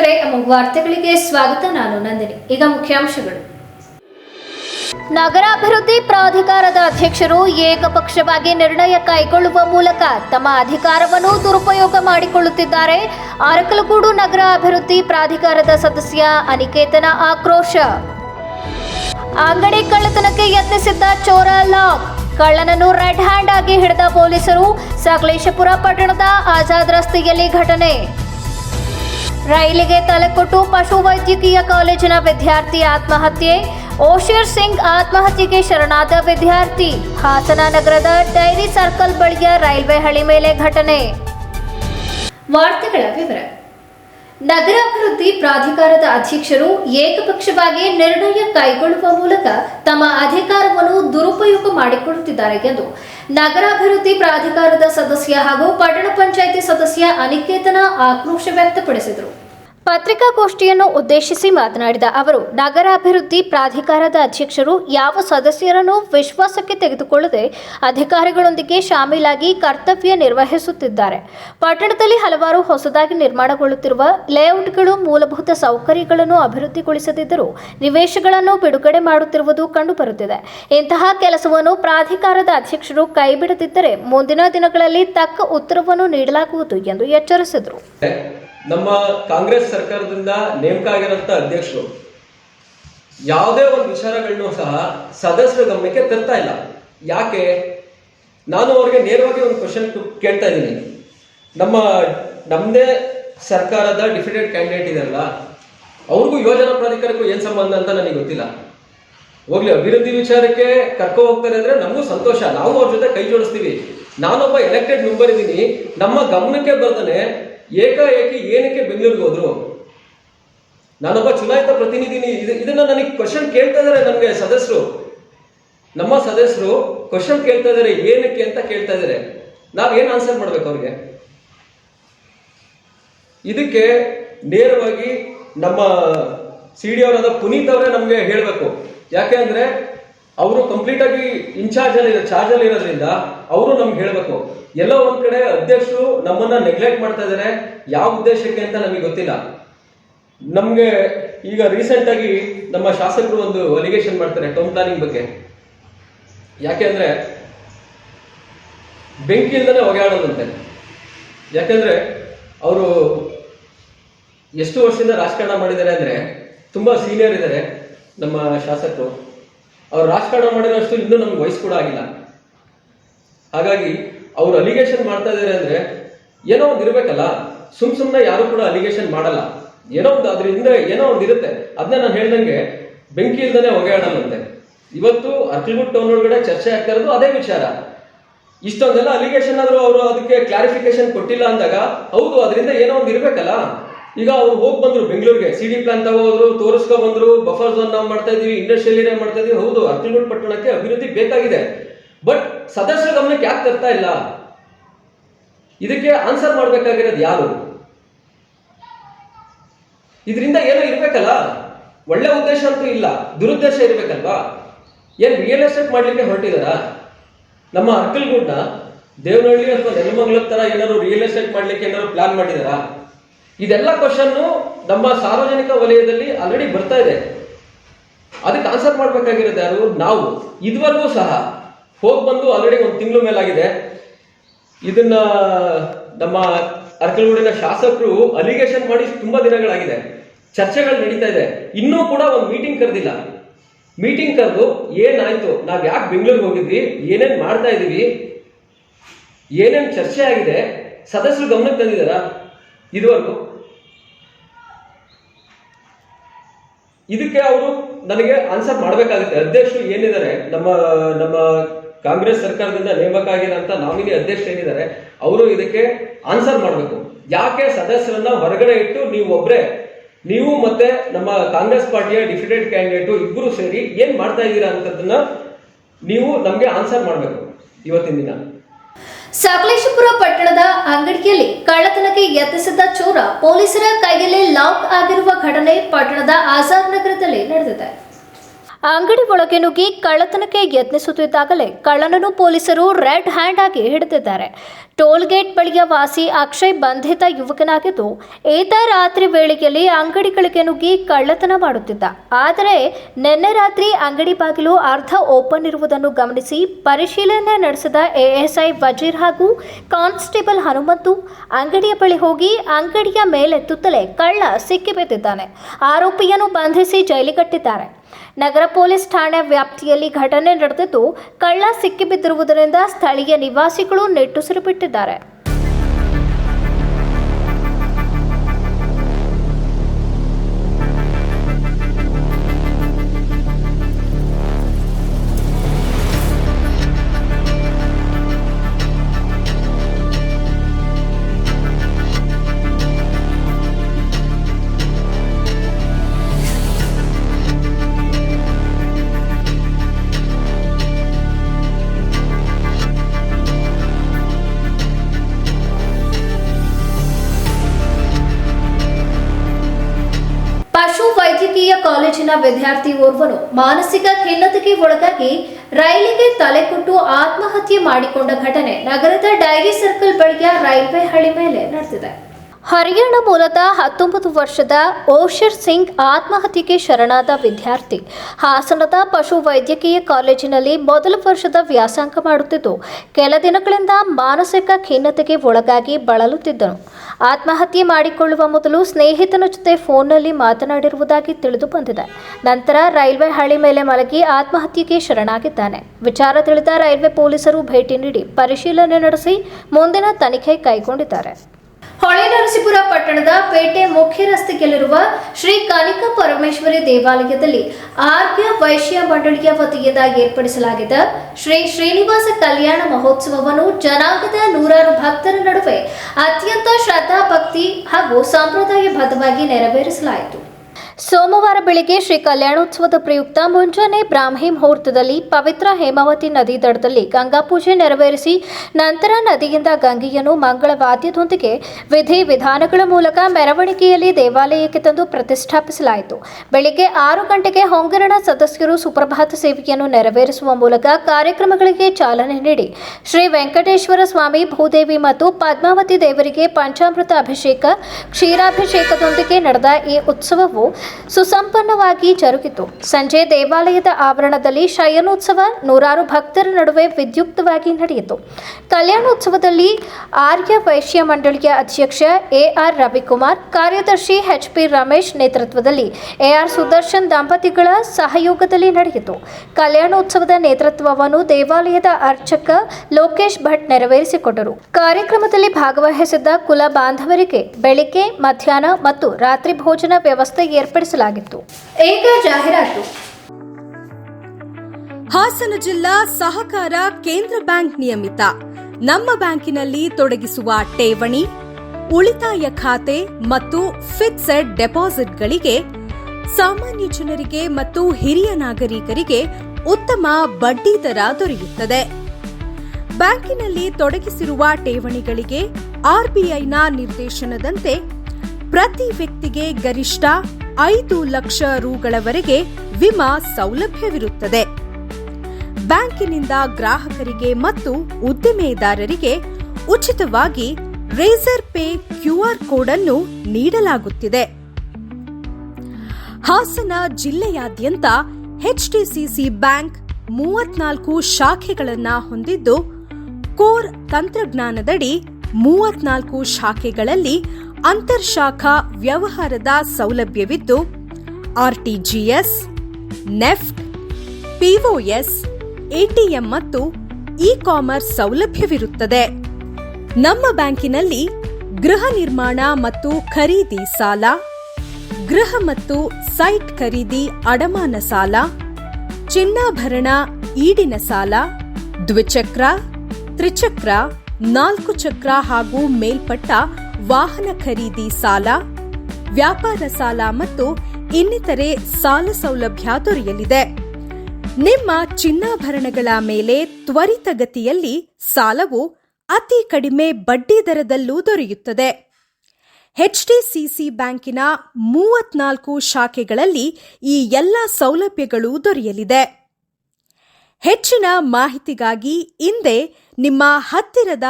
ವೀಕ್ಷಕರೇ ಅಮೋಘ ವಾರ್ತೆಗಳಿಗೆ ಸ್ವಾಗತ. ನಾನು ನಂದಿನಿ. ಈಗ ಮುಖ್ಯಾಂಶಗಳು. ನಗರಾಭಿವೃದ್ಧಿ ಪ್ರಾಧಿಕಾರದ ಅಧ್ಯಕ್ಷರು ಏಕಪಕ್ಷವಾಗಿ ನಿರ್ಣಯ ಕೈಗೊಳ್ಳುವ ಮೂಲಕ ತಮ್ಮ ಅಧಿಕಾರವನ್ನು ದುರುಪಯೋಗ ಮಾಡಿಕೊಳ್ಳುತ್ತಿದ್ದಾರೆ. ಅರಕಲಗೂಡು ನಗರ ಅಭಿವೃದ್ಧಿ ಪ್ರಾಧಿಕಾರದ ಸದಸ್ಯ ಅನಿಕೇತನ ಆಕ್ರೋಶ. ಅಂಗಡಿ ಕಳ್ಳತನಕ್ಕೆ ಯತ್ನಿಸಿದ್ದ ಚೋರ ಲಾಕ್. ಕಳ್ಳನನ್ನು ರೆಡ್ ಹ್ಯಾಂಡ್ ಆಗಿ ಹಿಡಿದ ಪೊಲೀಸರು ಸಕಲೇಶಪುರ ಪಟ್ಟಣದ ಆಜಾದ್ ರಸ್ತೆಯಲ್ಲಿ ಘಟನೆ. ರೈಲಿಗೆ ತಲೆಕೊಟ್ಟು ಪಶು ವೈದ್ಯಕೀಯ ಕಾಲೇಜಿನ ವಿದ್ಯಾರ್ಥಿ ಆತ್ಮಹತ್ಯೆ. ಓಶರ್ ಸಿಂಗ್ ಆತ್ಮಹತ್ಯೆಗೆ ಶರಣಾದ ವಿದ್ಯಾರ್ಥಿ. ಹಾಸನ ನಗರದ ಡೈರಿ ಸರ್ಕಲ್ ಬಳಿಯ ರೈಲ್ವೆ ಹಳಿ ಮೇಲೆ ಘಟನೆ. ವಾರ್ತೆಗಳ ವಿವರ. ನಗರಾಭಿವೃದ್ಧಿ ಪ್ರಾಧಿಕಾರದ ಅಧ್ಯಕ್ಷರು ಏಕಪಕ್ಷವಾಗಿ ನಿರ್ಣಯ ಕೈಗೊಳ್ಳುವ ಮೂಲಕ ತಮ್ಮ ಅಧಿಕಾರವನ್ನು ದುರುಪಯೋಗ ಮಾಡಿಕೊಳ್ಳುತ್ತಿದ್ದಾರೆ ಎಂದು ನಗರಾಭಿವೃದ್ಧಿ ಪ್ರಾಧಿಕಾರದ ಸದಸ್ಯ ಹಾಗೂ ಪಟ್ಟಣ ಪಂಚಾಯಿತಿ ಸದಸ್ಯ ಅನಿಕೇತನ ಆಕ್ರೋಶ ವ್ಯಕ್ತಪಡಿಸಿದರು. ಪತ್ರಿಕಾಗೋಷ್ಠಿಯನ್ನು ಉದ್ದೇಶಿಸಿ ಮಾತನಾಡಿದ ಅವರು, ನಗರಾಭಿವೃದ್ಧಿ ಪ್ರಾಧಿಕಾರದ ಅಧ್ಯಕ್ಷರು ಯಾವ ಸದಸ್ಯರನ್ನು ವಿಶ್ವಾಸಕ್ಕೆ ತೆಗೆದುಕೊಳ್ಳದೆ ಅಧಿಕಾರಿಗಳೊಂದಿಗೆ ಶಾಮೀಲಾಗಿ ಕರ್ತವ್ಯ ನಿರ್ವಹಿಸುತ್ತಿದ್ದಾರೆ. ಪಟ್ಟಣದಲ್ಲಿ ಹಲವಾರು ಹೊಸದಾಗಿ ನಿರ್ಮಾಣಗೊಳ್ಳುತ್ತಿರುವ ಲೇಔಟ್ಗಳು ಮೂಲಭೂತ ಸೌಕರ್ಯಗಳನ್ನು ಅಭಿವೃದ್ಧಿಗೊಳಿಸದಿದ್ದರೂ ನಿವೇಶಗಳನ್ನು ಬಿಡುಗಡೆ ಮಾಡುತ್ತಿರುವುದು ಕಂಡುಬರುತ್ತಿದೆ. ಇಂತಹ ಕೆಲಸವನ್ನು ಪ್ರಾಧಿಕಾರದ ಅಧ್ಯಕ್ಷರು ಕೈಬಿಡದಿದ್ದರೆ ಮುಂದಿನ ದಿನಗಳಲ್ಲಿ ತಕ್ಕ ಉತ್ತರವನ್ನು ನೀಡಲಾಗುವುದು ಎಂದು ಎಚ್ಚರಿಸಿದರು. ನಮ್ಮ ಕಾಂಗ್ರೆಸ್ ಸರ್ಕಾರದಿಂದ ನೇಮಕ ಆಗಿರೋಂಥ ಅಧ್ಯಕ್ಷರು, ಯಾವುದೇ ಒಂದು ವಿಚಾರಗಳನ್ನು ಸಹ ಸದಸ್ಯರ ಗಮನಕ್ಕೆ ತರ್ತಾ ಇಲ್ಲ. ಯಾಕೆ? ನಾನು ಅವ್ರಿಗೆ ನೇರವಾಗಿ ಒಂದು ಕ್ವಶನ್ ಕೇಳ್ತಾ ಇದ್ದೀನಿ. ನಮ್ಮ ನಮ್ಮದೇ ಸರ್ಕಾರದ ಡಿಫಿಡೆಂಟ್ ಕ್ಯಾಂಡಿಡೇಟ್ ಇದೆಯಲ್ಲ ಅವ್ರಿಗೂ ಯೋಜನಾ ಪ್ರಾಧಿಕಾರಕ್ಕೂ ಏನು ಸಂಬಂಧ ಅಂತ ನನಗೆ ಗೊತ್ತಿಲ್ಲ. ಹೋಗ್ಲಿ, ಅಭಿವೃದ್ಧಿ ವಿಚಾರಕ್ಕೆ ಕರ್ಕೊ ಹೋಗ್ತಾರೆ ಅಂದ್ರೆ ನಮಗೂ ಸಂತೋಷ. ನಾವು ಅವ್ರ ಜೊತೆ ಕೈ ಜೋಡಿಸ್ತೀವಿ. ನಾನೊಬ್ಬ ಎಲೆಕ್ಟೆಡ್ ಮೆಂಬರ್ ಇದ್ದೀನಿ. ನಮ್ಮ ಗಮನಕ್ಕೆ ಬರ್ತಾನೆ ಏಕಾಏಕಿ ಏನಕ್ಕೆ ಬೆಂಗಳೂರಿಗೆ ಹೋದ್ರು? ನಾನೊಬ್ಬ ಚುನಾಯಿತ ಪ್ರತಿನಿಧಿನಿ, ಇದು ಇದನ್ನ ನನಗೆ ಕ್ವಶನ್ ಕೇಳ್ತಾ ಇದಾರೆ ನಮಗೆ ಸದಸ್ಯರು ನಮ್ಮ ಸದಸ್ಯರು ಕ್ವಶನ್ ಕೇಳ್ತಾ ಇದಾರೆ, ಏನಕ್ಕೆ ಅಂತ ಕೇಳ್ತಾ ಇದಾರೆ. ನಾವ್ ಏನ್ ಆನ್ಸರ್ ಮಾಡ್ಬೇಕು ಅವ್ರಿಗೆ? ಇದಕ್ಕೆ ನೇರವಾಗಿ ನಮ್ಮ ಸಿ ಡಿ ಅವರಾದ ಪುನೀತ್ ಅವರೇ ನಮಗೆ ಹೇಳಬೇಕು. ಯಾಕೆ ಅಂದ್ರೆ ಅವರು ಕಂಪ್ಲೀಟ್ ಆಗಿ ಇನ್ಚಾರ್ಜ್ ಅಲ್ಲಿ ಚಾರ್ಜ್ ಅಲ್ಲಿ ಇರೋದ್ರಿಂದ ಅವರು ನಮ್ಗೆ ಹೇಳಬೇಕು, ಎಲ್ಲ ಒಂದ್ ಕಡೆ ಅಧ್ಯಕ್ಷರು ನಮ್ಮನ್ನ ನೆಗ್ಲೆಕ್ಟ್ ಮಾಡ್ತಾ ಇದಾರೆ, ಯಾವ ಉದ್ದೇಶಕ್ಕೆ ಅಂತ ನಮಗೆ ಗೊತ್ತಿಲ್ಲ. ನಮ್ಗೆ ಈಗ ರೀಸೆಂಟ್ ಆಗಿ ನಮ್ಮ ಶಾಸಕರು ಒಂದು ಅಲಿಗೇಷನ್ ಮಾಡ್ತಾರೆ ಟೌನ್ ಪ್ಲಾನಿಂಗ್ ಬಗ್ಗೆ. ಯಾಕೆ ಅಂದ್ರೆ, ಬೆಂಕಿಯಿಂದಲೇ ಒಗೆಯಾಡೋದಂತೆ ಯಾಕಂದ್ರೆ ಅವರು ಎಷ್ಟು ವರ್ಷದಿಂದ ರಾಜಕಾರಣ ಮಾಡಿದ್ದಾರೆ ಅಂದ್ರೆ, ತುಂಬಾ ಸೀನಿಯರ್ ಇದ್ದಾರೆ ನಮ್ಮ ಶಾಸಕರು. ಅವ್ರು ರಾಜಕಾರಣ ಮಾಡಿರೋಷ್ಟು ಇನ್ನೂ ನಮ್ಗೆ ವಯಸ್ಸು ಕೂಡ ಆಗಿಲ್ಲ. ಹಾಗಾಗಿ ಅವ್ರು ಅಲಿಗೇಷನ್ ಮಾಡ್ತಾ ಇದ್ದಾರೆ ಅಂದ್ರೆ ಏನೋ ಒಂದು ಇರ್ಬೇಕಲ್ಲ, ಸುಮ್ ಸುಮ್ಮನೆ ಯಾರು ಕೂಡ ಅಲಿಗೇಷನ್ ಮಾಡಲ್ಲ. ಏನೋ ಒಂದು ಅದರಿಂದ ಏನೋ ಒಂದು ಇರುತ್ತೆ. ಅದನ್ನ ನಾನು ಹೇಳ್ದಂಗೆ ಬೆಂಕಿ ಇಲ್ದನೆ ಹೊಗೆಯಾಡಲ್ಲಂತೆ. ಇವತ್ತು ಅರ್ಕಿಲ್ಗುಡ್ ಟೌನ್ ಒಳಗಡೆ ಚರ್ಚೆ ಆಗ್ತಾ ಇರೋದು ಅದೇ ವಿಚಾರ. ಇಷ್ಟೊಂದೆಲ್ಲ ಅಲಿಗೇಷನ್ ಆದರೂ ಅವರು ಅದಕ್ಕೆ ಕ್ಲಾರಿಫಿಕೇಶನ್ ಕೊಟ್ಟಿಲ್ಲ ಅಂದಾಗ ಹೌದು, ಅದರಿಂದ ಏನೋ ಒಂದು ಇರ್ಬೇಕಲ್ಲ. ಈಗ ಅವ್ರು ಹೋಗಿ ಬಂದ್ರು ಬೆಂಗಳೂರಿಗೆ. ಸಿ ಡಿ ಪ್ಲಾನ್ ತಗೋದ್ರು, ತೋರಿಸ್ಕೊ ಬಂದ್ರು ಬಫರ್ ಝೋನ್ ನಾವು ಮಾಡ್ತಾ ಇದೀವಿ ಇಂಡಸ್ಟ್ರಿಯಲ್ ಏರಿಯಾ ಮಾಡ್ತಾ ಇದೀವಿ. ಹೌದು ಅರ್ಕಿಲ್ಗುಡ್ ಪಟ್ಟಣಕ್ಕೆ ಅಭಿವೃದ್ಧಿ ಬೇಕಾಗಿದೆ. ಬಟ್ ಸದಸ್ಯರ ಗಮನಕ್ಕೆ ಯಾಕೆ ತರ್ತಾ ಇಲ್ಲ? ಇದಕ್ಕೆ ಆನ್ಸರ್ ಮಾಡ್ಬೇಕಾಗಿರೋದು ಯಾರು? ಇದರಿಂದ ಏನೋ ಇರ್ಬೇಕಲ್ಲ? ಒಳ್ಳೆ ಉದ್ದೇಶ ಅಂತೂ ಇಲ್ಲ. ದುರುದ್ದೇಶ ಇರ್ಬೇಕಲ್ವಾ? ಏನ್ ರಿಯಲ್ ಎಸ್ಟೇಟ್ ಮಾಡ್ಲಿಕ್ಕೆ ಹೊರಟಿದಾರ? ನಮ್ಮ ಅರ್ಕಲ್ಗೂಡ್ನ ದೇವನಹಳ್ಳಿ ಅಥವಾ ನೆಲಮಂಗಲದ ತರ ಏನಾದ್ರು ರಿಯಲ್ ಎಸ್ಟೇಟ್ ಮಾಡ್ಲಿಕ್ಕೆ ಏನಾದ್ರು ಪ್ಲಾನ್ ಮಾಡಿದಾರಾ? ಇದೆಲ್ಲ ಕ್ವಶನ್ನು ನಮ್ಮ ಸಾರ್ವಜನಿಕ ವಲಯದಲ್ಲಿ ಆಲ್ರೆಡಿ ಬರ್ತಾ ಇದೆ. ಅದಕ್ಕೆ ಆನ್ಸರ್ ಮಾಡಬೇಕಾಗಿರೋದು ಯಾರು? ನಾವು. ಇದುವರೆಗೂ ಸಹ ಹೋಗಿ ಬಂದು ಆಲ್ರೆಡಿ ಒಂದು ತಿಂಗಳು ಮೇಲಾಗಿದೆ. ಇದನ್ನ ನಮ್ಮ ಅರ್ಕಲ್ಗೂಡಿನ ಶಾಸಕರು ಅಲಿಗೇಷನ್ ಮಾಡಿ ತುಂಬಾ ದಿನಗಳಾಗಿದೆ. ಚರ್ಚೆಗಳು ನಡೀತಾ ಇದೆ. ಇನ್ನೂ ಕೂಡ ಒಂದು ಮೀಟಿಂಗ್ ಕರೆದಿಲ್ಲ. ಮೀಟಿಂಗ್ ಕರೆದು ಏನಾಯ್ತು? ನಾವು ಯಾಕೆ ಬೆಂಗಳೂರಿಗೆ ಹೋಗಿದ್ವಿ? ಏನೇನ್ ಮಾಡ್ತಾ ಇದೀವಿ? ಏನೇನ್ ಚರ್ಚೆ ಆಗಿದೆ? ಸದಸ್ಯರು ಗಮನಕ್ಕೆ ತಂದಿದ್ದಾರಾ? ಇದುವರೆಗೂ. ಇದಕ್ಕೆ ಅವರು ನನಗೆ ಆನ್ಸರ್ ಮಾಡಬೇಕಾಗುತ್ತೆ. ಅಧ್ಯಕ್ಷರು ಏನಿದ್ದಾರೆ? ನಮ್ಮ ನಮ್ಮ ಕಾಂಗ್ರೆಸ್ ಸರ್ಕಾರದಿಂದ ನೇಮಕ ಆಗಿರೋಂಥ ನಾಮಿನಿ ಅಧ್ಯಕ್ಷ ಏನಿದ್ದಾರೆ, ಅವರು ಇದಕ್ಕೆ ಆನ್ಸರ್ ಮಾಡಬೇಕು. ಯಾಕೆ ಸದಸ್ಯರನ್ನ ಹೊರಗಡೆ ಇಟ್ಟು ನೀವು ಒಬ್ಬರೇ ನೀವು ಮತ್ತೆ ನಮ್ಮ ಕಾಂಗ್ರೆಸ್ ಪಾರ್ಟಿಯ ಡಿಫಿಡೆಂಟ್ ಕ್ಯಾಂಡಿಡೇಟು ಇಬ್ಬರು ಸೇರಿ ಏನ್ ಮಾಡ್ತಾ ಇದ್ದೀರಾ ಅಂತದನ್ನ ನೀವು ನಮ್ಗೆ ಆನ್ಸರ್ ಮಾಡಬೇಕು ಇವತ್ತಿನ ದಿನ. ಸಕಲೇಶಪುರ ಪಟ್ಟಣದ ಅಂಗಡಿಯಲ್ಲಿ ಕಳ್ಳತನಕ್ಕೆ ಯತ್ನಿಸಿದ್ದ ಚೋರ ಪೊಲೀಸರ ಕೈಯಲ್ಲಿ ಲಾಕ್ ಆಗಿರುವ ಘಟನೆ ಪಟ್ಟಣದ ಆಜಾದ್ ನಗರದಲ್ಲಿ ನಡೆದಿದೆ. ಅಂಗಡಿ ಒಳಗೆ ನುಗ್ಗಿ ಕಳ್ಳತನಕ್ಕೆ ಯತ್ನಿಸುತ್ತಿದ್ದಾಗಲೇ ಕಳ್ಳನನ್ನು ಪೊಲೀಸರು ರೆಡ್ ಹ್ಯಾಂಡ್ ಆಗಿ ಹಿಡಿದಿದ್ದಾರೆ. ಟೋಲ್ ಗೇಟ್ ಬಳಿಯ ವಾಸಿ ಅಕ್ಷಯ್ ಬಂಧಿತ ಯುವಕನಾಗಿದ್ದು ಈತ ರಾತ್ರಿ ವೇಳೆಯಲ್ಲಿ ಅಂಗಡಿಗಳಿಗೆ ನುಗ್ಗಿ ಕಳ್ಳತನ ಮಾಡುತ್ತಿದ್ದ. ಆದರೆ, ನಿನ್ನೆ ರಾತ್ರಿ ಅಂಗಡಿ ಬಾಗಿಲು ಅರ್ಧ ಓಪನ್ ಇರುವುದನ್ನು ಗಮನಿಸಿ ಪರಿಶೀಲನೆ ನಡೆಸಿದ ಎಎಸ್ಐ ವಜೀರ್ ಹಾಗೂ ಕಾನ್ಸ್ಟೇಬಲ್ ಹನುಮಂತು ಅಂಗಡಿಯ ಬಳಿ ಹೋಗಿ ಅಂಗಡಿಯ ಮೇಲೆತ್ತುತ್ತಲೇ ಕಳ್ಳ ಸಿಕ್ಕಿಬಿದ್ದಿದ್ದಾನೆ. ಆರೋಪಿಯನ್ನು ಬಂಧಿಸಿ ಜೈಲಿಗಟ್ಟಿದ್ದಾರೆ. ನಗರ ಪೊಲೀಸ್ ಠಾಣೆ ವ್ಯಾಪ್ತಿಯಲ್ಲಿ ಘಟನೆ ನಡೆದಿದ್ದು ಕಳ್ಳ ಸಿಕ್ಕಿಬಿದ್ದಿರುವುದರಿಂದ ಸ್ಥಳೀಯ ನಿವಾಸಿಗಳು ನೆಟ್ಟುಸಿರು ಬಿಟ್ಟಿದ್ದಾರೆ ಕಾಲೇಜಿನ ವಿದ್ಯಾರ್ಥಿ ಓರ್ವನು ಮಾನಸಿಕ ಖಿನ್ನತೆಗೆ ಒಳಗಾಗಿ ರೈಲಿಗೆ ತಲೆ ಕೊಟ್ಟು ಆತ್ಮಹತ್ಯೆ ಮಾಡಿಕೊಂಡ ಘಟನೆ ನಗರದ ಡೈರಿ ಸರ್ಕಲ್ ಬಳಿಯ ರೈಲ್ವೆ ಹಳಿ ಮೇಲೆ ನಡೆದಿದೆ. ಹರಿಯಾಣ ಮೂಲದ ಹತ್ತೊಂಬತ್ತು ವರ್ಷದ ಓಶರ್ ಸಿಂಗ್ ಆತ್ಮಹತ್ಯೆಗೆ ಶರಣಾದ ವಿದ್ಯಾರ್ಥಿ. ಹಾಸನದ ಪಶು ವೈದ್ಯಕೀಯ ಕಾಲೇಜಿನಲ್ಲಿ ಮೊದಲ ವರ್ಷದ ವ್ಯಾಸಂಗ ಮಾಡುತ್ತಿದ್ದು, ಕೆಲ ದಿನಗಳಿಂದ ಮಾನಸಿಕ ಖಿನ್ನತೆಗೆ ಒಳಗಾಗಿ ಬಳಲುತ್ತಿದ್ದನು. ಆತ್ಮಹತ್ಯೆ ಮಾಡಿಕೊಳ್ಳುವ ಮೊದಲು ಸ್ನೇಹಿತನ ಜೊತೆ ಫೋನ್ನಲ್ಲಿ ಮಾತನಾಡಿರುವುದಾಗಿ ತಿಳಿದು ಬಂದಿದೆ. ನಂತರ ರೈಲ್ವೆ ಹಳಿ ಮೇಲೆ ಮಲಗಿ ಆತ್ಮಹತ್ಯೆಗೆ ಶರಣಾಗಿದ್ದಾನೆ. ವಿಚಾರ ತಿಳಿದ ರೈಲ್ವೆ ಪೊಲೀಸರು ಭೇಟಿ ನೀಡಿ ಪರಿಶೀಲನೆ ನಡೆಸಿ ಮುಂದಿನ ತನಿಖೆ ಕೈಗೊಂಡಿದ್ದಾರೆ. ಹೊಳೆನರಸೀಪುರ ಪಟ್ಟಣದ ಪೇಟೆ ಮುಖ್ಯ ರಸ್ತೆಯಲ್ಲಿರುವ ಶ್ರೀ ಕನಿಕ ಪರಮೇಶ್ವರಿ ದೇವಾಲಯದಲ್ಲಿ ಆರ್ಯ ವೈಶ್ಯ ಮಂಡಳಿಯ ವತಿಯಿಂದ ಏರ್ಪಡಿಸಲಾಗಿದ್ದ ಶ್ರೀ ಶ್ರೀನಿವಾಸ ಕಲ್ಯಾಣ ಮಹೋತ್ಸವವನ್ನು ಜನಾಂಗದ ನೂರಾರು ಭಕ್ತರ ನಡುವೆ ಅತ್ಯಂತ ಶ್ರದ್ಧಾ ಭಕ್ತಿ ಹಾಗೂ ಸಂಪ್ರದಾಯಬದ್ಧವಾಗಿ ನೆರವೇರಿಸಲಾಯಿತು. ಸೋಮವಾರ ಬೆಳಿಗ್ಗೆ ಶ್ರೀ ಕಲ್ಯಾಣೋತ್ಸವದ ಪ್ರಯುಕ್ತ ಮುಂಜಾನೆ ಬ್ರಾಹ್ಮಿ ಮುಹೂರ್ತದಲ್ಲಿ ಪವಿತ್ರ ಹೇಮಾವತಿ ನದಿ ದಡದಲ್ಲಿ ಗಂಗಾ ಪೂಜೆ ನೆರವೇರಿಸಿ ನಂತರ ನದಿಯಿಂದ ಗಂಗೆಯನ್ನು ಮಂಗಳವಾದ್ಯದೊಂದಿಗೆ ವಿಧಿ ವಿಧಾನಗಳ ಮೂಲಕ ಮೆರವಣಿಗೆಯಲ್ಲಿ ದೇವಾಲಯಕ್ಕೆ ತಂದು ಪ್ರತಿಷ್ಠಾಪಿಸಲಾಯಿತು. ಬೆಳಿಗ್ಗೆ ಆರು ಗಂಟೆಗೆ ಹೊಂಗರಣ ಸದಸ್ಯರು ಸುಪ್ರಭಾತ ಸೇವೆಯನ್ನು ನೆರವೇರಿಸುವ ಮೂಲಕ ಕಾರ್ಯಕ್ರಮಗಳಿಗೆ ಚಾಲನೆ ನೀಡಿ ಶ್ರೀ ವೆಂಕಟೇಶ್ವರ ಸ್ವಾಮಿ ಭೂದೇವಿ ಮತ್ತು ಪದ್ಮಾವತಿ ದೇವರಿಗೆ ಪಂಚಾಮೃತ ಅಭಿಷೇಕ, ಕ್ಷೀರಾಭಿಷೇಕದೊಂದಿಗೆ ನಡೆದ ಈ ಉತ್ಸವವು ಸುಸಂಪನ್ನವಾಗಿ ಜರುಗಿತು. ಸಂಜೆ ದೇವಾಲಯದ ಆವರಣದಲ್ಲಿ ಶಯನೋತ್ಸವ, ನೂರಾರು ಭಕ್ತರ ನಡುವೆ ವಿದ್ಯುಕ್ತವಾಗಿ ನಡೆಯಿತು. ಕಲ್ಯಾಣೋತ್ಸವದಲ್ಲಿ ಆರ್ಯ ವೈಶ್ಯ ಮಂಡಳಿಯ ಅಧ್ಯಕ್ಷ ಎಆರ್ ರವಿಕುಮಾರ್, ಕಾರ್ಯದರ್ಶಿ ಎಚ್ ಪಿ ರಮೇಶ್ ನೇತೃತ್ವದಲ್ಲಿ ಎಆರ್ ಸುದರ್ಶನ್ ದಂಪತಿಗಳ ಸಹಯೋಗದಲ್ಲಿ ನಡೆಯಿತು. ಕಲ್ಯಾಣೋತ್ಸವದ ನೇತೃತ್ವವನ್ನು ದೇವಾಲಯದ ಅರ್ಚಕ ಲೋಕೇಶ್ ಭಟ್ ನೆರವೇರಿಸಿಕೊಟ್ಟರು ಕಾರ್ಯಕ್ರಮದಲ್ಲಿ ಭಾಗವಹಿಸಿದ್ದ ಕುಲ ಬಾಂಧವರಿಗೆ ಬೆಳಿಗ್ಗೆ, ಮಧ್ಯಾಹ್ನ ಮತ್ತು ರಾತ್ರಿ ಭೋಜನ ವ್ಯವಸ್ಥೆ ಏರ್ಪಡಿಸಲಾಗಿತ್ತು. ಏಕ ಜಾಹೀರಾತು. ಹಾಸನ ಜಿಲ್ಲಾ ಸಹಕಾರ ಕೇಂದ್ರ ಬ್ಯಾಂಕ್ ನಿಯಮಿತ. ನಮ್ಮ ಬ್ಯಾಂಕಿನಲ್ಲಿ ತೊಡಗಿಸುವ ಠೇವಣಿ ಉಳಿತಾಯ ಖಾತೆ ಮತ್ತು ಫಿಕ್ಸೆಡ್ ಡೆಪಾಸಿಟ್ಗಳಿಗೆ ಸಾಮಾನ್ಯ ಜನರಿಗೆ ಮತ್ತು ಹಿರಿಯ ನಾಗರಿಕರಿಗೆ ಉತ್ತಮ ಬಡ್ಡಿ ದರ ದೊರೆಯುತ್ತದೆ. ಬ್ಯಾಂಕಿನಲ್ಲಿ ತೊಡಗಿಸಿರುವ ಠೇವಣಿಗಳಿಗೆ ಆರ್ಬಿಐನ ನಿರ್ದೇಶನದಂತೆ ಪ್ರತಿ ವ್ಯಕ್ತಿಗೆ ಗರಿಷ್ಠ ಐದು ಲಕ್ಷ ರುಗಳವರೆಗೆ ವಿಮಾ ಸೌಲಭ್ಯವಿರುತ್ತದೆ. ಬ್ಯಾಂಕಿನಿಂದ ಗ್ರಾಹಕರಿಗೆ ಮತ್ತು ಉದ್ದಿಮೆದಾರರಿಗೆ ಉಚಿತವಾಗಿ ರೇಸರ್ ಪೇ ಕ್ಯೂಆರ್ ಕೋಡ್ ಅನ್ನು ನೀಡಲಾಗುತ್ತಿದೆ. ಹಾಸನ ಜಿಲ್ಲೆಯಾದ್ಯಂತ ಎಚ್ಡಿಸಿಸಿ ಬ್ಯಾಂಕ್ ಮೂವತ್ನಾಲ್ಕು ಶಾಖೆಗಳನ್ನು ಹೊಂದಿದ್ದು, ಕೋರ್ ತಂತ್ರಜ್ಞಾನದಡಿ ಮೂವತ್ನಾಲ್ಕು ಶಾಖೆಗಳಲ್ಲಿ ಅಂತರ್ಶಾಖಾ ವ್ಯವಹಾರದ ಸೌಲಭ್ಯವಿದ್ದು ಆರ್ಟಿಜಿಎಸ್ ನೆಫ್ಟ್ ಪಿಒಎಸ್ ಎಟಿಎಂ ಮತ್ತು ಇ ಕಾಮರ್ಸ್ ಸೌಲಭ್ಯವಿರುತ್ತದೆ. ನಮ್ಮ ಬ್ಯಾಂಕಿನಲ್ಲಿ ಗೃಹ ನಿರ್ಮಾಣ ಮತ್ತು ಖರೀದಿ ಸಾಲ, ಗೃಹ ಮತ್ತು ಸೈಟ್ ಖರೀದಿ ಅಡಮಾನ ಸಾಲ, ಚಿನ್ನಾಭರಣ ಈಡಿನ ಸಾಲ, ದ್ವಿಚಕ್ರ, ತ್ರಿಚಕ್ರ, ನಾಲ್ಕು ಚಕ್ರ ಹಾಗೂ ಮೇಲ್ಪಟ್ಟ ವಾಹನ ಖರೀದಿ ಸಾಲ, ವ್ಯಾಪಾರ ಸಾಲ ಮತ್ತು ಇನ್ನಿತರೆ ಸಾಲ ಸೌಲಭ್ಯ ದೊರೆಯಲಿದೆ. ನಿಮ್ಮ ಚಿನ್ನಾಭರಣಗಳ ಮೇಲೆ ತ್ವರಿತಗತಿಯಲ್ಲಿ ಸಾಲವು ಅತಿ ಕಡಿಮೆ ಬಡ್ಡಿ ದರದಲ್ಲೂ ದೊರೆಯುತ್ತದೆ. ಎಚ್ಡಿಸಿಸಿ ಬ್ಯಾಂಕಿನ ಮೂವತ್ನಾಲ್ಕು ಶಾಖೆಗಳಲ್ಲಿ ಈ ಎಲ್ಲ ಸೌಲಭ್ಯಗಳು ದೊರೆಯಲಿದೆ. ಹೆಚ್ಚಿನ ಮಾಹಿತಿಗಾಗಿ ಹಿಂದೆ ನಿಮ್ಮ ಹತ್ತಿರದ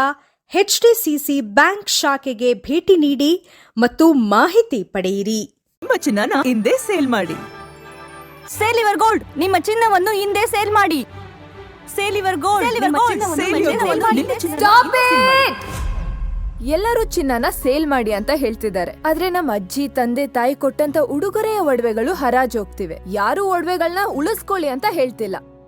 ಎಚ್ಡಿಸಿಸಿ ಬ್ಯಾಂಕ್ ಶಾಖೆಗೆ ಭೇಟಿ ನೀಡಿ ಮತ್ತು ಮಾಹಿತಿ ಪಡೆಯಿರಿ. ನಿಮ್ಮ ಚಿನ್ನ ಹಿಂದೆ ಸೇಲ್ ಮಾಡಿ. ಸೇಲ್ ಇವರ್ ಗೋಲ್ಡ್ ನಿಮ್ಮ ಚಿನ್ನವನ್ನು ಹಿಂದೆ ಸೇಲ್ ಮಾಡಿ. ಸೇಲ್ ಇವರ್ ಗೋಲ್ಡ್ ಎಲ್ಲರೂ ಚಿನ್ನನ ಸೇಲ್ ಮಾಡಿ ಅಂತ ಹೇಳ್ತಿದ್ದಾರೆ. ಆದ್ರೆ ನಮ್ಮ ಅಜ್ಜಿ ತಂದೆ ತಾಯಿ ಕೊಟ್ಟಂತ ಉಡುಗೊರೆಯ ಒಡವೆಗಳು ಹರಾಜೋಗ್ತಿವೆ. ಯಾರು ಒಡವೆಗಳನ್ನ ಉಳಿಸ್ಕೊಳ್ಳಿ ಅಂತ ಹೇಳ್ತಿಲ್ಲ.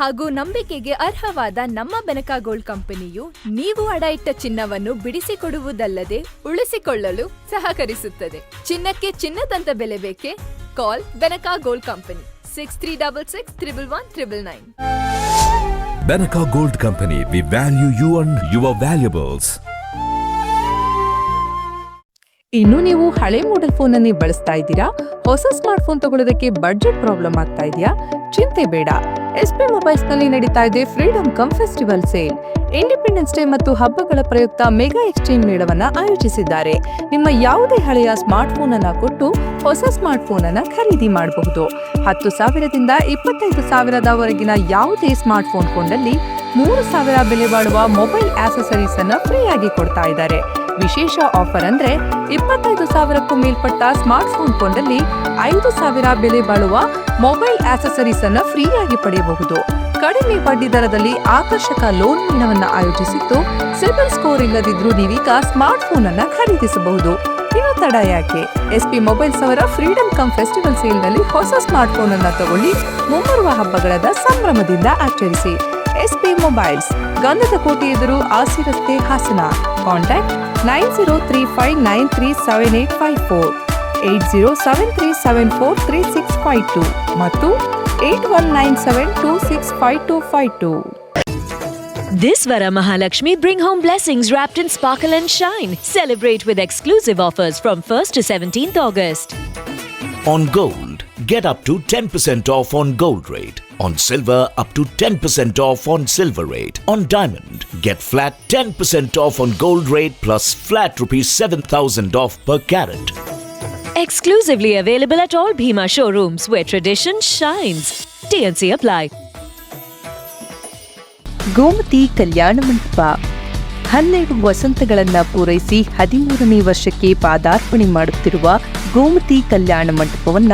ಹಾಗೂ ನಂಬಿಕೆಗೆ ಅರ್ಹವಾದ ನಮ್ಮ ಬೆನಕ ಗೋಲ್ಡ್ ಕಂಪನಿಯು ನೀವು ಅಡ ಇಟ್ಟ ಚಿನ್ನವನ್ನು ಬಿಡಿಸಿಕೊಡುವುದಲ್ಲದೆ ಉಳಿಸಿಕೊಳ್ಳಲು ಸಹಕರಿಸುತ್ತದೆ. ಚಿನ್ನಕ್ಕೆ ಚಿನ್ನದಂತ ಬೆಲೆ ಬೇಕೆ? Call Benaka gold company six three double six triple one triple nine. Benaka Gold Company, we value you and your valuables. ಇನ್ನು ನೀವು ಹಳೆ ಮಾಡೆಲ್ ಫೋನ್ ಅನ್ನೇ ಬಳಸ್ತಾ ಇದ್ದೀರಾ? ಹೊಸ ಸ್ಮಾರ್ಟ್ ಫೋನ್ ತಗೊಳ್ಳೋದಕ್ಕೆ ಬಜೆಟ್ ಪ್ರಾಬ್ಲಮ್ ಆಗ್ತಾ ಇದೆಯಾ? ಚಿಂತೆ ಬೇಡ. ಎಸ್ ಪಿ ಮೊಬೈಲ್ಸ್ನಲ್ಲಿ ನಡೀತಾ ಇದೆ freedom come festival sale independence day ಮತ್ತು ಹಬ್ಬಗಳ ಪ್ರಯುಕ್ತ ಮೆಗಾ ಎಕ್ಸ್ಚೇಂಜ್ ಮೇಳವನ್ನ ಆಯೋಜಿಸಿದ್ದಾರೆ. ನಿಮ್ಮ ಯಾವುದೇ ಹಳೆಯ ಸ್ಮಾರ್ಟ್ ಫೋನ್ ಅನ್ನ ಕೊಟ್ಟು ಹೊಸ ಸ್ಮಾರ್ಟ್ ಫೋನ್ ಅನ್ನ ಖರೀದಿ ಮಾಡಬಹುದು. ಹತ್ತು ಸಾವಿರದಿಂದ ಇಪ್ಪತ್ತೈದು ಸಾವಿರದವರೆಗಿನ ಯಾವುದೇ ಸ್ಮಾರ್ಟ್ ಫೋನ್ ಕೊಂಡಲ್ಲಿ ಮೂರು ಸಾವಿರ ಬೆಲೆ ಬಾಳುವ ಮೊಬೈಲ್ ಆಕ್ಸೆಸರೀಸ್ ಅನ್ನ ಫ್ರೀಯಾಗಿ ಕೊಡ್ತಾ ಇದ್ದಾರೆ. ವಿಶೇಷ ಆಫರ್ ಅಂದ್ರೆ ಇಪ್ಪತ್ತೈದು ಸಾವಿರಕ್ಕೂ ಮೇಲ್ಪಟ್ಟ ಸ್ಮಾರ್ಟ್ ಫೋನ್ ಕೊಂಡಲ್ಲಿ ಐದು ಸಾವಿರ ಬೆಲೆ ಬಾಳುವ ಮೊಬೈಲ್ ಆಕ್ಸೆಸರೀಸ್ ಅನ್ನ ಫ್ರೀಯಾಗಿ ಪಡೆಯಬಹುದು. ಕಡಿಮೆ ಬಡ್ಡಿ ದರದಲ್ಲಿ ಆಕರ್ಷಕ ಲೋನ್ ಮೇಳವನ್ನ ಆಯೋಜಿಸಿದ್ದು, ಸಿಬಿಲ್ ಸ್ಕೋರ್ ಇಲ್ಲದಿದ್ರೂ ನೀವೀಗ ಸ್ಮಾರ್ಟ್ ಫೋನ್ ಅನ್ನ ಖರೀದಿಸಬಹುದು. ಇನ್ನು ತಡ ಯಾಕೆ? ಎಸ್ಪಿ ಮೊಬೈಲ್ಸ್ ಅವರ ಫ್ರೀಡಮ್ ಕಮ್ ಫೆಸ್ಟಿವಲ್ ಸೇಲ್ನಲ್ಲಿ ಹೊಸ ಸ್ಮಾರ್ಟ್ ಫೋನ್ ಅನ್ನ ತಗೊಳ್ಳಿ, ಮುಂಬರುವ ಹಬ್ಬಗಳದ ಸಂಭ್ರಮದಿಂದ ಆಚರಿಸಿ. ಎಸ್ಪಿ ಮೊಬೈಲ್ಸ್ ಗಂಧದ ಕೋಟೆ ಎದುರು ಆಸಿ ರಸ್ತೆ Hassan contact nine zero three five nine three seven eight five four eight zero seven three seven four three six five two ಮತ್ತು eight one nine seven two six five two five two This Vara Mahalakshmi bring home blessings wrapped in sparkle and shine. Celebrate with exclusive offers from 1st to 17th August. On gold, get up to 10% off on gold rate. On silver, up to 10% off on silver rate. On diamond, get flat 10% off on gold rate plus flat rupees 7000 off per carat. Exclusively available at all Bhima showrooms where tradition shines. TNC apply. Gomathi ಕಲ್ಯಾಣ ಮಂಟಪ ಹನ್ನೆರಡು ವಸಂತಗಳನ್ನ ಪೂರೈಸಿ ಹದಿಮೂರನೇ ವರ್ಷಕ್ಕೆ ಪಾದಾರ್ಪಣೆ ಮಾಡುತ್ತಿರುವ ಗೋಮತಿ ಕಲ್ಯಾಣ ಮಂಟಪವನ್ನ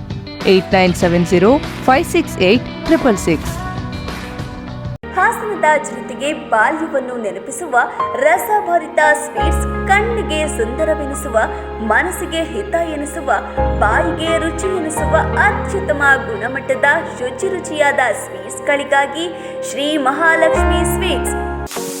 Eight nine seven zero five six eight triple six. ಹಾಸನದ ಜನತೆಗೆ ಬಾಲ್ಯವನ್ನು ನೆನಪಿಸುವ, ರಸಭರಿತ ಸ್ವೀಟ್ಸ್ ಕಣ್ಣಿಗೆ ಸುಂದರವೆನಿಸುವ, ಮನಸ್ಸಿಗೆ ಹಿತ ಎನಿಸುವ, ಬಾಯಿಗೆ ರುಚಿ ಎನಿಸುವ ಅತ್ಯುತ್ತಮ ಗುಣಮಟ್ಟದ ಶುಚಿ ರುಚಿಯಾದ ಸ್ವೀಟ್ಸ್ಗಳಿಗಾಗಿ Shri Mahalakshmi sweets.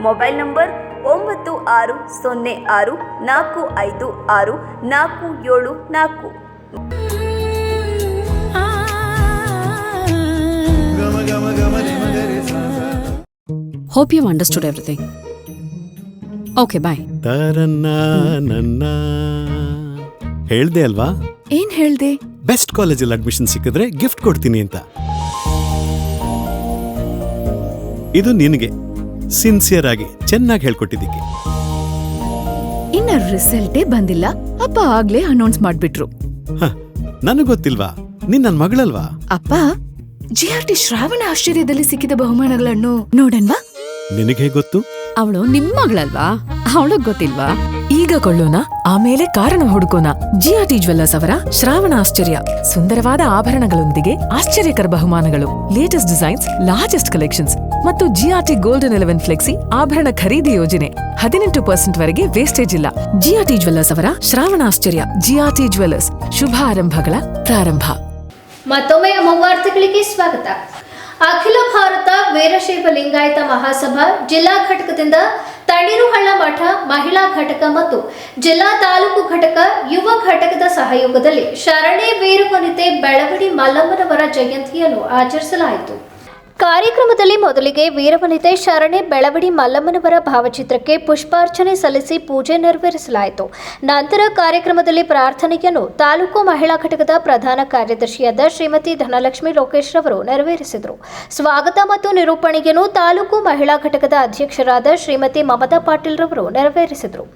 Mobile number ಒಂಬತ್ತು ಆರು ಸೊನ್ನೆ ಆರು ನಾಲ್ಕು ಐದು ಆರು ನಾಲ್ಕು ಏಳು ನಾಲ್ಕು. Hope you understood everything. Okay bye ತರನ್ನ ನನ್ನ. ಹೇಳ್ದೆ ಅಲ್ವಾ? ಏನ್ ಹೇಳ್ದೆ? ಬೆಸ್ಟ್ ಕಾಲೇಜಲ್ಲಿ ಅಡ್ಮಿಷನ್ ಸಿಕ್ಕಿದ್ರೆ ಗಿಫ್ಟ್ ಕೊಡ್ತೀನಿ ಅಂತ. ಇದು ನಿನಗೆ. ಸಿನ್ಸಿಯರ್ ಆಗಿ ಚೆನ್ನಾಗಿ ಹೇಳ್ಕೊಟ್ಟಿದ್ದಕ್ಕೆ. ಇನ್ನ ರಿಸಲ್ಟೇ ಬಂದಿಲ್ಲ. ಅಪ್ಪ ಆಗ್ಲೇ ಅನೌನ್ಸ್ ಮಾಡ್ಬಿಟ್ರು. ಹ ನನಗ್ ಗೊತ್ತಿಲ್ವಾ? ನೀನ್ ನನ್ ಮಗಳಲ್ವಾ? ಅಪ್ಪ ಜಿ ಆರ್ ಟಿ ಶ್ರಾವಣ ಆಶ್ಚರ್ಯದಲ್ಲಿ ಸಿಕ್ಕಿದ ಬಹುಮಾನಗಳನ್ನು ನೋಡನ್ವಾ? ನಿನಗೆ ಗೊತ್ತು? ಅವಳು ನಿಮ್ ಮಗಳಲ್ವಾ? ಅವಳಗ್ ಗೊತ್ತಿಲ್ವಾ? ಈಗ ಕೊಳ್ಳೋಣ ಆಮೇಲೆ ಕಾರಣ ಹುಡುಕೋಣ. ಜಿಆರ್ಟಿ ಜ್ವೆಲ್ಲರ್ಸ್ ಅವರ ಶ್ರಾವಣ ಆಶ್ಚರ್ಯ. ಸುಂದರವಾದ ಆಭರಣಗಳೊಂದಿಗೆ ಆಶ್ಚರ್ಯಕರ ಬಹುಮಾನಗಳು. ಲೇಟೆಸ್ಟ್ ಡಿಸೈನ್ಸ್ ಲಾರ್ಜೆಸ್ಟ್ ಕಲೆಕ್ಷನ್ಸ್ ಮತ್ತು ಜಿಆರ್ಟಿ ಗೋಲ್ಡನ್ ಎಲೆವೆನ್ ಫ್ಲೆಕ್ಸಿ ಆಭರಣ ಖರೀದಿ ಯೋಜನೆ. ಹದಿನೆಂಟು ಪರ್ಸೆಂಟ್ ವರೆಗೆ ವೇಸ್ಟೇಜ್ ಇಲ್ಲ. ಜಿಆರ್ಟಿ ಜ್ವೆಲ್ಲರ್ಸ್ ಅವರ ಶ್ರಾವಣ ಆಶ್ಚರ್ಯ. ಜಿಆರ್ಟಿ ಜ್ವೆಲ್ಲರ್ಸ್ ಶುಭ ಆರಂಭಗಳ ಪ್ರಾರಂಭ. ಮತ್ತೊಮ್ಮೆ ಸ್ವಾಗತ. ಅಖಿಲ ಭಾರತ ವೀರಶೈವ ಲಿಂಗಾಯತ ಮಹಾಸಭಾ ಜಿಲ್ಲಾ ಘಟಕದಿಂದ ತಣ್ಣೀರುಹಳ್ಳ ಮಠ, ಮಹಿಳಾ ಘಟಕ ಮತ್ತು ಜಿಲ್ಲಾ ತಾಲೂಕು ಘಟಕ ಯುವ ಘಟಕದ ಸಹಯೋಗದಲ್ಲಿ ಶರಣೆ ವೀರವನಿತೆ ಬೆಳವಡಿ ಮಲ್ಲಮ್ಮನವರ ಜಯಂತಿಯನ್ನು ಆಚರಿಸಲಾಯಿತು. ಕಾರ್ಯಕ್ರಮದಲ್ಲಿ ಮೊದಲಿಗೆ ವೀರವನಿತೆ ಶರಣೆ ಬೆಳವಡಿ ಮಲ್ಲಮ್ಮನವರ ಭಾವಚಿತ್ರಕ್ಕೆ ಪುಷ್ಪಾರ್ಚನೆ ಸಲ್ಲಿಸಿ ಪೂಜೆ ನೆರವೇರಿಸಲಾಯಿತು. ನಂತರ ಕಾರ್ಯಕ್ರಮದಲ್ಲಿ ಪ್ರಾರ್ಥನೆಯನ್ನು ತಾಲೂಕು ಮಹಿಳಾ ಘಟಕದ ಪ್ರಧಾನ ಕಾರ್ಯದರ್ಶಿಯಾದ ಶ್ರೀಮತಿ ಧನಲಕ್ಷ್ಮಿ ಲೋಕೇಶ್ ರವರು ನೆರವೇರಿಸಿದರು. ಸ್ವಾಗತ ಮತ್ತು ನಿರೂಪಣೆಯನ್ನು ತಾಲೂಕು ಮಹಿಳಾ ಘಟಕದ ಅಧ್ಯಕ್ಷರಾದ ಶ್ರೀಮತಿ ಮಮತಾ ಪಾಟೀಲ್ ರವರು ನೆರವೇರಿಸಿದರು.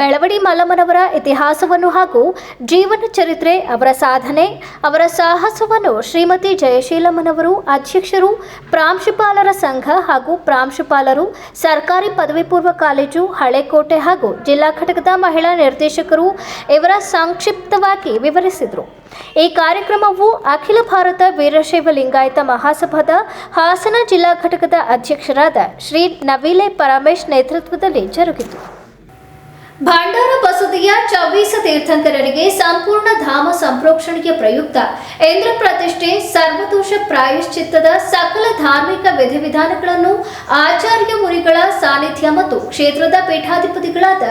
ಬೆಳವಡಿ ಮಲ್ಲಮ್ಮನವರ ಇತಿಹಾಸವನ್ನು ಹಾಗೂ ಜೀವನ ಚರಿತ್ರೆ, ಅವರ ಸಾಧನೆ, ಅವರ ಸಾಹಸವನ್ನು ಶ್ರೀಮತಿ ಜಯಶೀಲಮ್ಮನವರು ಅಧ್ಯಕ್ಷರು ಪ್ರಾಂಶುಪಾಲರ ಸಂಘ ಹಾಗೂ ಪ್ರಾಂಶುಪಾಲರು ಸರ್ಕಾರಿ ಪದವಿ ಪೂರ್ವ ಕಾಲೇಜು, ಹಳೆಕೋಟೆ ಹಾಗೂ ಜಿಲ್ಲಾ ಘಟಕದ ಮಹಿಳಾ ನಿರ್ದೇಶಕರು ಇವರ ಸಂಕ್ಷಿಪ್ತವಾಗಿ ವಿವರಿಸಿದರು. ಈ ಕಾರ್ಯಕ್ರಮವು ಅಖಿಲ ಭಾರತ ವೀರಶೈವ ಲಿಂಗಾಯತ ಮಹಾಸಭಾದ ಹಾಸನ ಜಿಲ್ಲಾ ಘಟಕದ ಅಧ್ಯಕ್ಷರಾದ ಶ್ರೀ ನವೀಲೆ ಪರಮೇಶ್ ನೇತೃತ್ವದಲ್ಲಿ ಜರುಗಿತು. ಭಂಡಾರ ಬಸದಿಯ ಚವ್ವೀಸ ತೀರ್ಥಂಕರರಿಗೆ ಸಂಪೂರ್ಣ ಧಾಮ ಸಂಪ್ರೋಕ್ಷಣೆಯ ಪ್ರಯುಕ್ತ. ಇಂದ್ರ ಪ್ರತಿಷ್ಠೆ ಸರ್ವದೋಷ ಪ್ರಾಯಶ್ಚಿತ್ತದ ಸಕಲ ಧಾರ್ಮಿಕ ವಿಧಿವಿಧಾನಗಳನ್ನು ಆಚಾರ್ಯ ಮುನಿಗಳ ಸಾನ್ನಿಧ್ಯ ಮತ್ತು ಕ್ಷೇತ್ರದ ಪೀಠಾಧಿಪತಿಗಳಾದ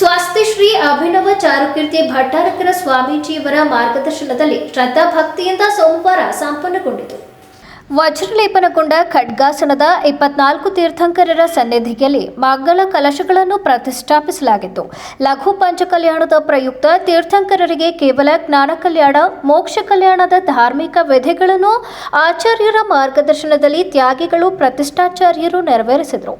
ಸ್ವಸ್ತಿ ಶ್ರೀ ಅಭಿನವ ಚಾರುಕೀರ್ತಿ ಭಟ್ಟಾರಕರ ಸ್ವಾಮೀಜಿಯವರ ಮಾರ್ಗದರ್ಶನದಲ್ಲಿ ಶ್ರದ್ಧಾಭಕ್ತಿಯಿಂದ ಸೋಮವಾರ ಸಂಪನ್ನಗೊಂಡಿತು. ವಜ್ರಲೇಪನಗೊಂಡ ಖಡ್ಗಾಸನದ ಇಪ್ಪತ್ನಾಲ್ಕು ತೀರ್ಥಂಕರರ ಸನ್ನಿಧಿಯಲ್ಲಿ ಮಗ್ಗಲ ಕಲಶಗಳನ್ನು ಪ್ರತಿಷ್ಠಾಪಿಸಲಾಗಿತ್ತು. ಲಘು ಪಂಚಕಲ್ಯಾಣದ ಪ್ರಯುಕ್ತ ತೀರ್ಥಂಕರರಿಗೆ ಕೇವಲ ಜ್ಞಾನ ಕಲ್ಯಾಣ, ಮೋಕ್ಷ ಕಲ್ಯಾಣದ ಧಾರ್ಮಿಕ ವಿಧಿಗಳನ್ನು ಆಚಾರ್ಯರ ಮಾರ್ಗದರ್ಶನದಲ್ಲಿ ತ್ಯಾಗಿಗಳು ಪ್ರತಿಷ್ಠಾಚಾರ್ಯರು ನೆರವೇರಿಸಿದರು.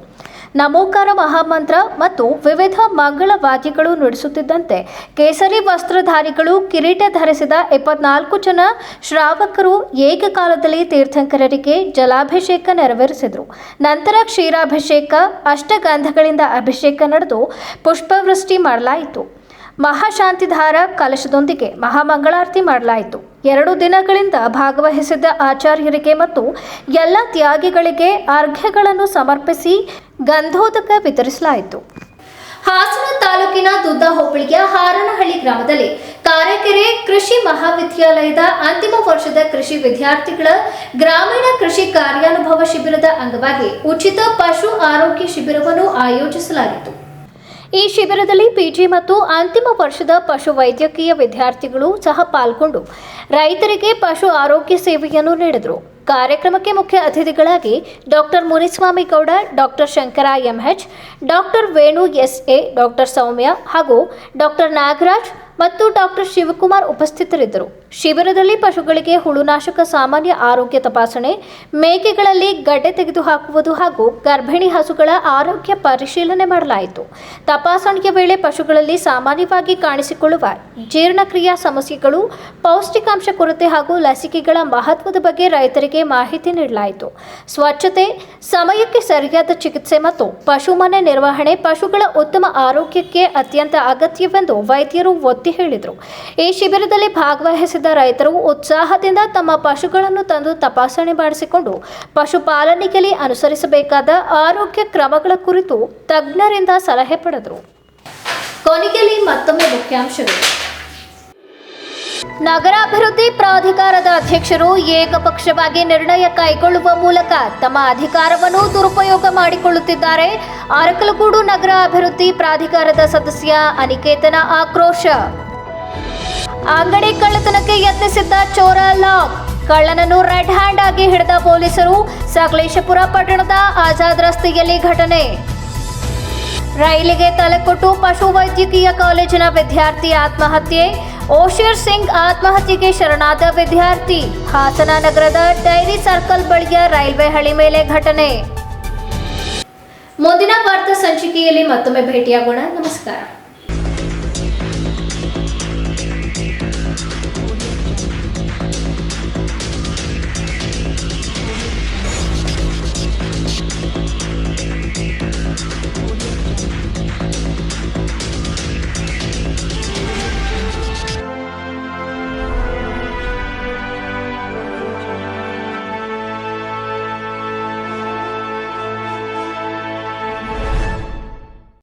ನಮೋಕಾರ ಮಹಾಮಂತ್ರ ಮತ್ತು ವಿವಿಧ ಮಂಗಳ ವಾದ್ಯಗಳು ನುಡಿಸುತ್ತಿದ್ದಂತೆ ಕೇಸರಿ ವಸ್ತ್ರಧಾರಿಗಳು ಕಿರೀಟ ಧರಿಸಿದ ಇಪ್ಪತ್ನಾಲ್ಕು ಜನ ಶ್ರಾವಕರು ಏಕಕಾಲದಲ್ಲಿ ತೀರ್ಥಂಕರರಿಗೆ ಜಲಾಭಿಷೇಕ ನೆರವೇರಿಸಿದರು. ನಂತರ ಕ್ಷೀರಾಭಿಷೇಕ, ಅಷ್ಟಗಂಧಗಳಿಂದ ಅಭಿಷೇಕ ನಡೆದು ಪುಷ್ಪವೃಷ್ಟಿ ಮಾಡಲಾಯಿತು. ಮಹಾಶಾಂತಿಧಾರ ಕಲಶದೊಂದಿಗೆ ಮಹಾಮಂಗಳಾರತಿ ಮಾಡಲಾಯಿತು. ಎರಡು ದಿನಗಳಿಂದ ಭಾಗವಹಿಸಿದ್ದ ಆಚಾರ್ಯರಿಗೆ ಮತ್ತು ಎಲ್ಲ ತ್ಯಾಗಿಗಳಿಗೆ ಅರ್ಘ್ಯಗಳನ್ನು ಸಮರ್ಪಿಸಿ ಗಂಧೋದಕ ವಿತರಿಸಲಾಯಿತು. ಹಾಸನ ತಾಲೂಕಿನ ದುದ್ದ ಹೋಬಳಿಯ ಹಾರನಹಳ್ಳಿ ಗ್ರಾಮದಲ್ಲಿ ಕಾರ್ಯಕೆರೆ ಕೃಷಿ ಮಹಾವಿದ್ಯಾಲಯದ ಅಂತಿಮ ವರ್ಷದ ಕೃಷಿ ವಿದ್ಯಾರ್ಥಿಗಳ ಗ್ರಾಮೀಣ ಕೃಷಿ ಕಾರ್ಯಾನುಭವ ಶಿಬಿರದ ಅಂಗವಾಗಿ ಉಚಿತ ಪಶು ಆರೋಗ್ಯ ಶಿಬಿರವನ್ನು ಆಯೋಜಿಸಲಾಗಿತ್ತು. ಈ ಶಿಬಿರದಲ್ಲಿ ಪಿಜಿ ಮತ್ತು ಅಂತಿಮ ವರ್ಷದ ಪಶು ವೈದ್ಯಕೀಯ ವಿದ್ಯಾರ್ಥಿಗಳು ಸಹ ಪಾಲ್ಗೊಂಡು ರೈತರಿಗೆ ಪಶು ಆರೋಗ್ಯ ಸೇವೆಯನ್ನು ನೀಡಿದರು. ಕಾರ್ಯಕ್ರಮಕ್ಕೆ ಮುಖ್ಯ ಅತಿಥಿಗಳಾಗಿ doctor Muniswamy Gowda, doctor Shankara MH, doctor Venu S A doctor Soumya ಹಾಗೂ ಡಾಕ್ಟರ್ ನಾಗರಾಜ್ ಮತ್ತು ಡಾಕ್ಟರ್ ಶಿವಕುಮಾರ್ ಉಪಸ್ಥಿತರಿದ್ದರು. ಶಿಬಿರದಲ್ಲಿ ಪಶುಗಳಿಗೆ ಹುಳುನಾಶಕ ಸಾಮಾನ್ಯ ಆರೋಗ್ಯ ತಪಾಸಣೆ, ಮೇಕೆಗಳಲ್ಲಿ ಗಡ್ಡೆ ತೆಗೆದುಹಾಕುವುದು ಹಾಗೂ ಗರ್ಭಿಣಿ ಹಸುಗಳ ಆರೋಗ್ಯ ಪರಿಶೀಲನೆ ಮಾಡಲಾಯಿತು. ತಪಾಸಣೆಯ ವೇಳೆ ಪಶುಗಳಲ್ಲಿ ಸಾಮಾನ್ಯವಾಗಿ ಕಾಣಿಸಿಕೊಳ್ಳುವ ಜೀರ್ಣಕ್ರಿಯಾ ಸಮಸ್ಯೆಗಳು, ಪೌಷ್ಟಿಕಾಂಶ ಕೊರತೆ ಹಾಗೂ ಲಸಿಕೆಗಳ ಮಹತ್ವದ ಬಗ್ಗೆ ರೈತರಿಗೆ ಮಾಹಿತಿ ನೀಡಲಾಯಿತು. ಸ್ವಚ್ಛತೆ, ಸಮಯಕ್ಕೆ ಸರಿಯಾದ ಚಿಕಿತ್ಸೆ ಮತ್ತು ಪಶುಮನೆ ನಿರ್ವಹಣೆ ಪಶುಗಳ ಉತ್ತಮ ಆರೋಗ್ಯಕ್ಕೆ ಅತ್ಯಂತ ಅಗತ್ಯವೆಂದು ವೈದ್ಯರು ಒತ್ತಿ ಹೇಳಿದರು. ಈ ಶಿಬಿರದಲ್ಲಿ ಭಾಗವಹಿಸಿದ ರೈತರು ಉತ್ಸಾಹದಿಂದ ತಮ್ಮ ಪಶುಗಳನ್ನು ತಂದು ತಪಾಸಣೆ ಮಾಡಿಸಿಕೊಂಡು ಪಶುಪಾಲನೆಯಲ್ಲಿ ಅನುಸರಿಸಬೇಕಾದ ಆರೋಗ್ಯ ಕ್ರಮಗಳ ಕುರಿತು ತಜ್ಞರಿಂದ ಸಲಹೆ ಪಡೆದರು. ಕೊನೆಯಲ್ಲಿ ಮತ್ತೊಮ್ಮೆ ಮುಖ್ಯಾಂಶಗಳು. ನಗರಾಭಿವೃದ್ಧಿ ಪ್ರಾಧಿಕಾರದ ಅಧ್ಯಕ್ಷರು ಏಕಪಕ್ಷವಾಗಿ ನಿರ್ಣಯ ಕೈಗೊಳ್ಳುವ ಮೂಲಕ ತಮ್ಮ ಅಧಿಕಾರವನ್ನು ದುರುಪಯೋಗ ಮಾಡಿಕೊಳ್ಳುತ್ತಿದ್ದಾರೆ. ಅರಕಲಗೂಡು ನಗರ ಅಭಿವೃದ್ಧಿ ಪ್ರಾಧಿಕಾರದ ಸದಸ್ಯ ಅನಿಕೇತನ ಆಕ್ರೋಶ. ಅಂಗಡಿ ಕಳ್ಳತನಕ್ಕೆ ಯತ್ನಿಸಿದ್ದ ಚೋರ ಲಾಕ್. ಕಳ್ಳನನ್ನು ರೆಡ್ ಹ್ಯಾಂಡ್ ಆಗಿ ಹಿಡಿದ ಪೊಲೀಸರು ಸಕಲೇಶಪುರ ಪಟ್ಟಣದ ಆಜಾದ್ ರಸ್ತೆಯಲ್ಲಿ ಘಟನೆ. ರೈಲಿಗೆ ತಲೆಕೊಟ್ಟು ಪಶು ವೈದ್ಯಕೀಯ ಕಾಲೇಜಿನ ವಿದ್ಯಾರ್ಥಿ ಆತ್ಮಹತ್ಯೆ. ಓಶರ್ ಸಿಂಗ್ ಆತ್ಮಹತ್ಯೆಗೆ ಶರಣಾದ ವಿದ್ಯಾರ್ಥಿ. ಹಾಸನ ನಗರದ ಡೈರಿ ಸರ್ಕಲ್ ಬಳಿಯ ರೈಲ್ವೆ ಹಳಿ ಮೇಲೆ ಘಟನೆ. ಮುಂದಿನ ವಾರ್ತಾ ಸಂಚಿಕೆಯಲ್ಲಿ ಮತ್ತೊಮ್ಮೆ ಭೇಟಿಯಾಗೋಣ. ನಮಸ್ಕಾರ.